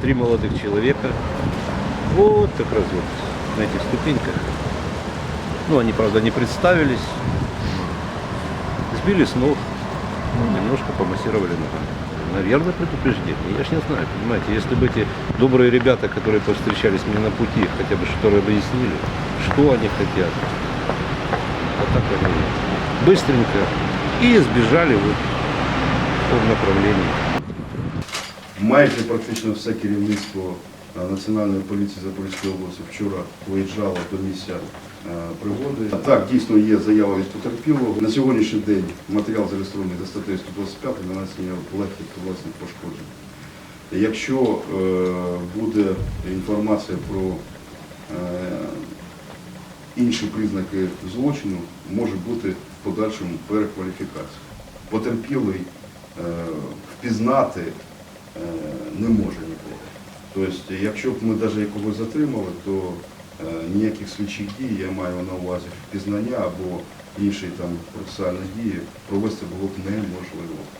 три молодых человека. Вот как раз вот на этих ступеньках. Ну, они, правда, не представились. Сбили с ног, ну, немножко помассировали ногами. Наверное, предупреждение. Я ж не знаю, понимаете, если бы эти добрые ребята, которые повстречались мне на пути, хотя бы что-то объяснили, что они хотят. А так они быстренько и сбежали вот в том направлении. Майже практично все керівництво е, Національної поліції Запорізької області вчора виїжджало до місця е, пригоди. Так, дійсно є заява від потерпілого. На сьогоднішній день матеріал зареєстрований за статтею 125 нанесення легких тілесних пошкоджень. Якщо е, буде інформація про інші признаки злочину, може бути в подальшому перекваліфікація. Потерпілий впізнати не може нікого. Тобто, якщо б ми навіть когось затримали, то е, ніяких слідчих дій, я маю на увазі впізнання або інші там процесуальні дії, провести було б неможливо.